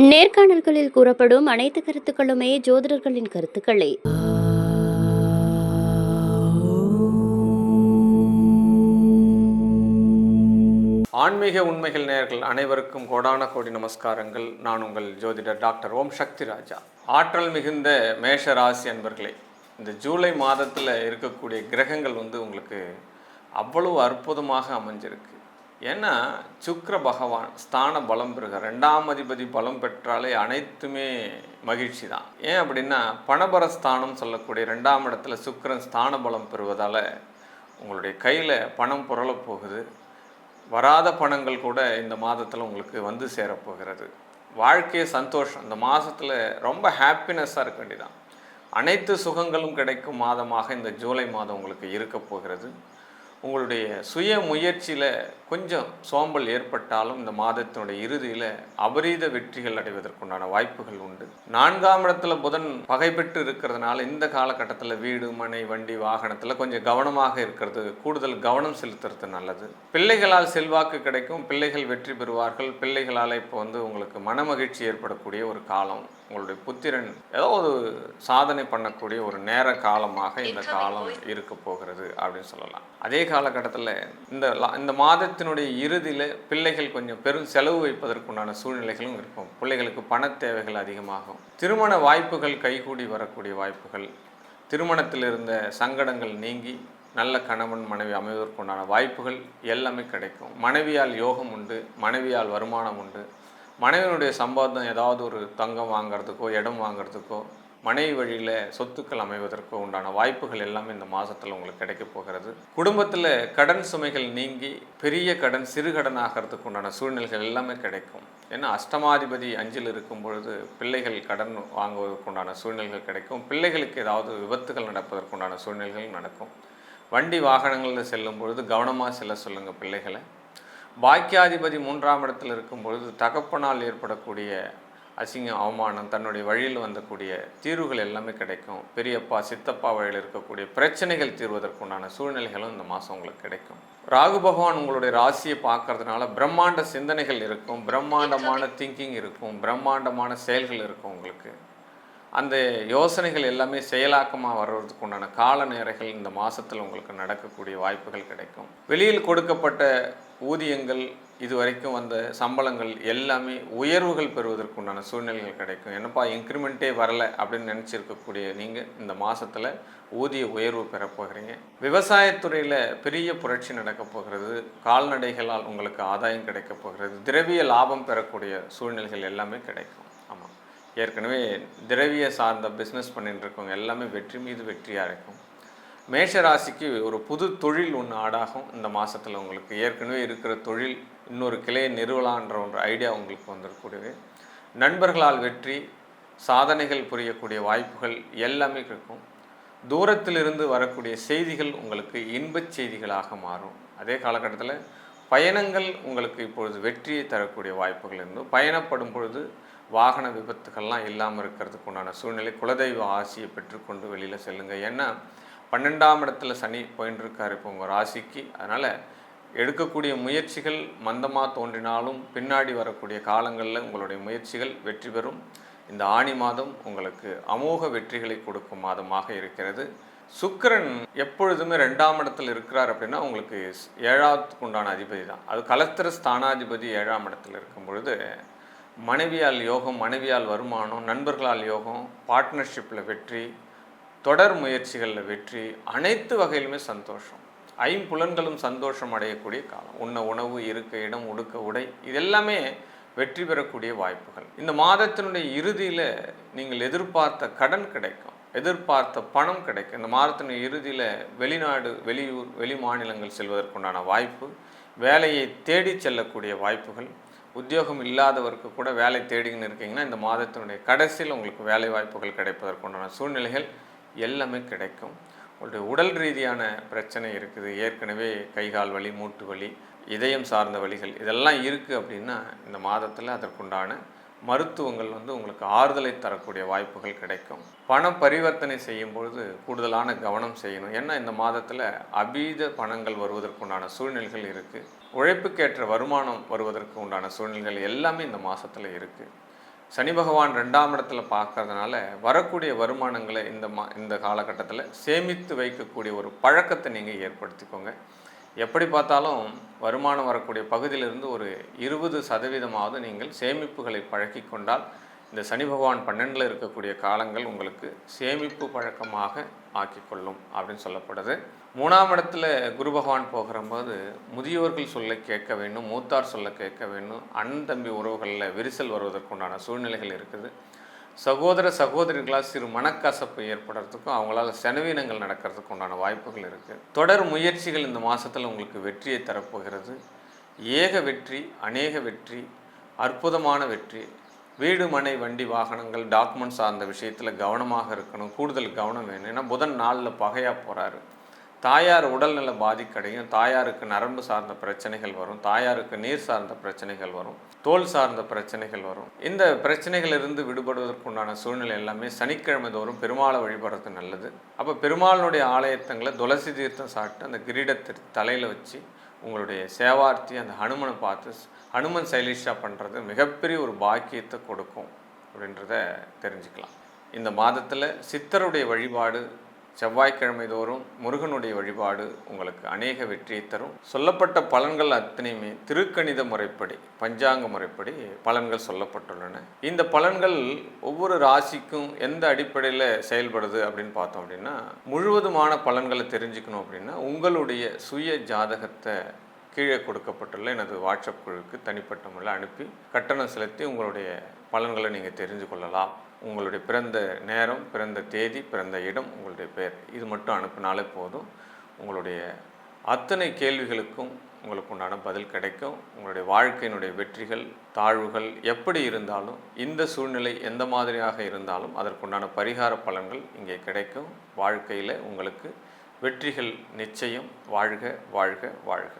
நேர்காணல்களில் கூறப்படும் அனைத்து கருத்துக்களுமே ஜோதிடர்களின் கருத்துக்களே. ஆன்மீக உண்மைகள் நேர்கள் அனைவருக்கும் கோடான கோடி நமஸ்காரங்கள். நான் உங்கள் ஜோதிடர் டாக்டர் ஓம் சக்தி ராஜா. ஆற்றல் மிகுந்த மேஷ ராசி அன்பர்களே இந்த ஜூலை மாதத்தில் இருக்கக்கூடிய கிரகங்கள் வந்து உங்களுக்கு அவ்வளவு அற்புதமாக அமைஞ்சிருக்கு. ஏன்னா சுக்கர பகவான் ஸ்தான பலம் பெறுக ரெண்டாம் அதிபதி பலம் பெற்றாலே அனைத்துமே மகிழ்ச்சி தான் ஏன் அப்படின்னா பணபரஸ்தானம் சொல்லக்கூடிய ரெண்டாம் இடத்துல சுக்கிரன் ஸ்தான பலம் பெறுவதால் உங்களுடைய கையில் பணம் புரளப் போகுது. வராத பணங்கள் கூட இந்த மாதத்தில் உங்களுக்கு வந்து சேரப்போகிறது வாழ்க்கையே சந்தோஷம். இந்த மாதத்தில் ரொம்ப ஹாப்பினஸ்ஸாக இருக்க வேண்டியதான் அனைத்து சுகங்களும் கிடைக்கும் மாதமாக இந்த ஜூலை மாதம் உங்களுக்கு இருக்க போகிறது. உங்களுடைய சுய முயற்சியில் கொஞ்சம் சோம்பல் ஏற்பட்டாலும் இந்த மாதத்தினுடைய இறுதியில் அபரீத வெற்றிகள் அடைவதற்குண்டான வாய்ப்புகள் உண்டு. நான்காம் இடத்துல புதன் பகை பெற்று இருக்கிறதுனால இந்த காலகட்டத்தில் வீடு மனை வண்டி வாகனத்தில் கொஞ்சம் கவனமாக இருக்கிறது. கூடுதல் கவனம் செலுத்துறது நல்லது. பிள்ளைகளால் செல்வாக்கு கிடைக்கும். பிள்ளைகள் வெற்றி பெறுவார்கள். பிள்ளைகளால் இப்போ வந்து உங்களுக்கு மனமகிழ்ச்சி ஏற்படக்கூடிய ஒரு காலம். உங்களுடைய புத்திரன் ஏதோ ஒரு சாதனை பண்ணக்கூடிய ஒரு நேர காலமாக இந்த காலம் இருக்க போகிறது அப்படின்னு சொல்லலாம். அதே காலகட்டத்தில் இந்த இந்த மாதத்தினுடைய இறுதியில் பிள்ளைகள் கொஞ்சம் பெரும் செலவு வைப்பதற்குண்டான சூழ்நிலைகளும் இருக்கும். பிள்ளைகளுக்கு பண தேவைகள் அதிகமாகும். திருமண வாய்ப்புகள் கைகூடி வரக்கூடிய வாய்ப்புகள் திருமணத்தில் இருந்த சங்கடங்கள் நீங்கி நல்ல கணவன் மனைவி அமைவதற்குண்டான வாய்ப்புகள் எல்லாமே கிடைக்கும். மனைவியால் யோகம் உண்டு மனைவியால் வருமானம் உண்டு. மனைவியினுடைய சம்பாதம் ஏதாவது ஒரு தங்கம் வாங்குறதுக்கோ இடம் வாங்குறதுக்கோ மனைவி வழியில் சொத்துக்கள் அமைவதற்கோ உண்டான வாய்ப்புகள் எல்லாமே இந்த மாதத்தில் உங்களுக்கு கிடைக்க போகிறது. குடும்பத்தில் கடன் சுமைகள் நீங்கி பெரிய கடன் சிறு கடன் ஆகிறதுக்கு உண்டான சூழ்நிலைகள் எல்லாமே கிடைக்கும். ஏன்னா அஷ்டமாதிபதி அஞ்சில் இருக்கும் பொழுது பிள்ளைகள் கடன் வாங்குவதற்கு உண்டான சூழ்நிலைகள் கிடைக்கும். பிள்ளைகளுக்கு ஏதாவது விபத்துகள் நடப்பதற்குண்டான சூழ்நிலைகள் நடக்கும். வண்டி வாகனங்களில் செல்லும் பொழுது கவனமாக செல்ல சொல்லுங்கள் பிள்ளைகளை. பாக்கியாதிபதி மூன்றாம் இடத்தில் இருக்கும் பொழுது தகப்பனால் ஏற்படக்கூடிய அசிங்கம் அவமானம் தன்னுடைய வழியில் வந்தக்கூடிய தீர்வுகள் எல்லாமே கிடைக்கும். பெரியப்பா சித்தப்பா வழியில் இருக்கக்கூடிய பிரச்சனைகள் தீர்வதற்குண்டான சூழ்நிலைகளும் இந்த மாதம் உங்களுக்கு கிடைக்கும். ராகு பகவான் உங்களுடைய ராசியை பார்க்கறதுனால பிரம்மாண்ட சிந்தனைகள் இருக்கும் பிரம்மாண்டமான திங்கிங் இருக்கும் பிரம்மாண்டமான செயல்கள் இருக்கும் உங்களுக்கு. அந்த யோசனைகள் எல்லாமே செயலாக்கமாக வர்றதுக்கு உண்டான கால நேரங்கள் இந்த மாதத்தில் உங்களுக்கு நடக்கக்கூடிய வாய்ப்புகள் கிடைக்கும். வெளியில் கொடுக்கப்பட்ட ஊதியங்கள் இது வரைக்கும் வந்த சம்பளங்கள் எல்லாமே உயர்வுகள் பெறுவதற்கு உண்டான சூழ்நிலைகள் கிடைக்கும். என்னப்பா இன்க்ரிமெண்ட்டே வரல அப்படின்னு நினச்சிருக்கக்கூடிய நீங்கள் இந்த மாதத்தில் ஊதிய உயர்வு பெறப்போகிறீங்க விவசாயத்துறையில் பெரிய புரட்சி நடக்கப் போகிறது. கால்நடைகளால் உங்களுக்கு ஆதாயம் கிடைக்கப் போகிறது. திரவிய லாபம் பெறக்கூடிய சூழ்நிலைகள் எல்லாமே கிடைக்கும். ஏற்கனவே திரவிய சார்ந்த பிஸ்னஸ் பண்ணிட்டு இருக்கவங்க எல்லாமே வெற்றி மீது வெற்றியாக இருக்கும். மேஷ ராசிக்கு ஒரு புது தொழில் ஒன்று ஆடாகும். இந்த மாதத்தில் உங்களுக்கு ஏற்கனவே இருக்கிற தொழில் இன்னொரு கிளையை நிறுவலான்ற ஒரு ஐடியா உங்களுக்கு வந்திருக்கூடியது நண்பர்களால் வெற்றி சாதனைகள் புரியக்கூடிய வாய்ப்புகள் எல்லாமே இருக்கும். தூரத்திலிருந்து வரக்கூடிய செய்திகள் உங்களுக்கு இன்பச் செய்திகளாக மாறும். அதே காலகட்டத்தில் பயணங்கள் உங்களுக்கு இப்பொழுது வெற்றியை தரக்கூடிய வாய்ப்புகள் இருந்து பயணப்படும் பொழுது வாகன விபத்துகள்லாம் இல்லாமல் இருக்கிறதுக்கு உண்டான சூழ்நிலை குலதெய்வ ஆசியை பெற்றுக்கொண்டு வெளியில் செல்லுங்க. ஏன்னா பன்னெண்டாம் இடத்துல சனி போயின்னு இப்போ உங்கள் ராசிக்கு. அதனால் எடுக்கக்கூடிய முயற்சிகள் மந்தமாக தோன்றினாலும் பின்னாடி வரக்கூடிய காலங்களில் உங்களுடைய முயற்சிகள் வெற்றி பெறும். இந்த ஆணி மாதம் உங்களுக்கு அமோக வெற்றிகளை கொடுக்கும் மாதமாக இருக்கிறது. சுக்கரன் எப்பொழுதுமே ரெண்டாம் இடத்துல இருக்கிறார் அப்படின்னா உங்களுக்கு ஏழாவதுக்கு உண்டான அதிபதி தான். அது கலத்திர ஸ்தானாதிபதி ஏழாம் இடத்துல இருக்கும் பொழுது மனைவியால் யோகம் மனைவியால் வருமானம் நண்பர்களால் யோகம் பார்ட்னர்ஷிப்பில் வெற்றி தொடர் முயற்சிகளில் வெற்றி அனைத்து வகையிலுமே சந்தோஷம். ஐம்புலன்களும் சந்தோஷம் அடையக்கூடிய காலம். உண்ண உணவு இருக்க இடம் உடுக்க உடை இதெல்லாமே வெற்றி பெறக்கூடிய வாய்ப்புகள். இந்த மாதத்தினுடைய இறுதியில் நீங்கள் எதிர்பார்த்த கடன் கிடைக்கும். எதிர்பார்த்த பணம் கிடைக்கும் இந்த மாதத்தினுடைய இறுதியில் வெளிநாடு வெளியூர் வெளி மாநிலங்கள் செல்வதற்குண்டான வாய்ப்பு வேலையை தேடி செல்லக்கூடிய வாய்ப்புகள் உத்தியோகம் இல்லாதவருக்கு கூட வேலை தேடிங்கன்னு இருக்கீங்கன்னா இந்த மாதத்தினுடைய கடைசியில் உங்களுக்கு வேலை வாய்ப்புகள் கிடைப்பதற்குண்டான சூழ்நிலைகள் எல்லாமே கிடைக்கும். உங்களுடைய உடல் ரீதியான பிரச்சனை இருக்குது. ஏற்கனவே கை கால் வலி மூட்டு வலி இதயம் சார்ந்த வலிகள் இதெல்லாம் இருக்குது அப்படின்னா இந்த மாதத்தில் அதற்குண்டான மருத்துவங்கள் வந்து உங்களுக்கு ஆறுதலை தரக்கூடிய வாய்ப்புகள் கிடைக்கும். பண பரிவர்த்தனை செய்யும் பொழுது கூடுதலான கவனம் செய்யணும். ஏன்னா இந்த மாதத்தில் அபீத பணங்கள் வருவதற்குண்டான சூழ்நிலைகள் இருக்குது உழைப்புக்கேற்ற வருமானம் வருவதற்கு உண்டான சூழ்நிலைகள் எல்லாமே இந்த மாதத்தில் இருக்குது சனி பகவான் ரெண்டாம் இடத்துல பார்க்கறதுனால வரக்கூடிய வருமானங்களை இந்த மா இந்த காலகட்டத்தில் சேமித்து வைக்கக்கூடிய ஒரு பழக்கத்தை நீங்கள் ஏற்படுத்திக்கோங்க. எப்படி பார்த்தாலும் வருமானம் வரக்கூடிய பகுதியிலிருந்து ஒரு இருபது சதவீதமாவது நீங்கள் சேமிப்புகளை பழக்கி கொண்டால் இந்த சனி பகவான் பன்னெண்டில் இருக்கக்கூடிய காலங்கள் உங்களுக்கு சேமிப்பு பழக்கமாக ஆக்கிக்கொள்ளும் அப்படின்னு சொல்லப்படுது. மூணாம் இடத்துல குரு பகவான் போகிறபோது முதியோர்கள் சொல்ல கேட்க வேண்டும் மூத்தார் சொல்ல கேட்க வேண்டும். அண்ணன் தம்பி உறவுகளில் விரிசல் வருவதற்குண்டான சூழ்நிலைகள் இருக்குது. சகோதர சகோதரிகளால் சிறு மனக்கசப்பு ஏற்படுறதுக்கும் அவங்களால செலவீனங்கள் நடக்கிறதுக்கு உண்டான வாய்ப்புகள் இருக்குது தொடர் முயற்சிகள் இந்த மாதத்தில் உங்களுக்கு வெற்றியை தரப்போகிறது. ஏக வெற்றி அநேக வெற்றி அற்புதமான வெற்றி. வீடு மனை வண்டி வாகனங்கள் டாக்குமெண்ட் சார்ந்த விஷயத்தில் கவனமாக இருக்கணும். கூடுதல் கவனம் வேணும். ஏன்னா புதன் நாளில் பகையாக போகிறாரு தாயார் உடல்நல பாதிக்கடையும் தாயாருக்கு நரம்பு சார்ந்த பிரச்சனைகள் வரும் தாயாருக்கு நீர் சார்ந்த பிரச்சனைகள் வரும் தோல் சார்ந்த பிரச்சனைகள் வரும். இந்த பிரச்சனைகளிலிருந்து விடுபடுவதற்குண்டான சூழ்நிலை எல்லாமே சனிக்கிழமை தோறும் பெருமாளை வழிபடுறது நல்லது. அப்போ பெருமாளுடைய ஆலயத்தங்களை துளசி தீர்த்தம் சாப்பிட்டு அந்த கிரீடத்தை தலையில் வச்சு உங்களுடைய சேவார்த்தி அந்த ஹனுமனை பார்த்து ஹனுமன் சைலிஷா பண்ணுறது மிகப்பெரிய ஒரு பாக்கியத்தை கொடுக்கும் அப்படின்றத தெரிஞ்சுக்கலாம். இந்த மாதத்தில் சித்தருடைய வழிபாடு செவ்வாய்க்கிழமை தோறும் முருகனுடைய வழிபாடு உங்களுக்கு அநேக வெற்றியை தரும். சொல்லப்பட்ட பலன்கள் அத்தனையுமே திருக்கணித முறைப்படி பஞ்சாங்க முறைப்படி பலன்கள் சொல்லப்பட்டுள்ளன. இந்த பலன்கள் ஒவ்வொரு ராசிக்கும் எந்த அடிப்படையில் செயல்படுது அப்படின்னு பார்த்தோம் அப்படின்னா முழுவதுமான பலன்களை தெரிஞ்சுக்கணும் அப்படின்னா உங்களுடைய சுய ஜாதகத்தை கீழே கொடுக்கப்பட்டுள்ள எனது வாட்ஸ்அப் குழுவுக்கு தனிப்பட்ட முறையில் அனுப்பி கட்டணம் செலுத்தி உங்களுடைய பலன்களை நீங்கள் தெரிஞ்சு கொள்ளலாம். உங்களுடைய பிறந்த நேரம் பிறந்த தேதி பிறந்த இடம் உங்களுடைய பெயர். இது மட்டும் அனுப்பினாலே போதும். உங்களுடைய அத்தனை கேள்விகளுக்கும் உங்களுக்கு உண்டான பதில் கிடைக்கும். உங்களுடைய வாழ்க்கையினுடைய வெற்றிகள் தாழ்வுகள் எப்படி இருந்தாலும் இந்த சூழ்நிலை எந்த மாதிரியாக இருந்தாலும் அதற்குண்டான பரிகார பலன்கள் இங்கே கிடைக்கும். வாழ்க்கையில் உங்களுக்கு வெற்றிகள் நிச்சயம். வாழ்க வாழ்க வாழ்க.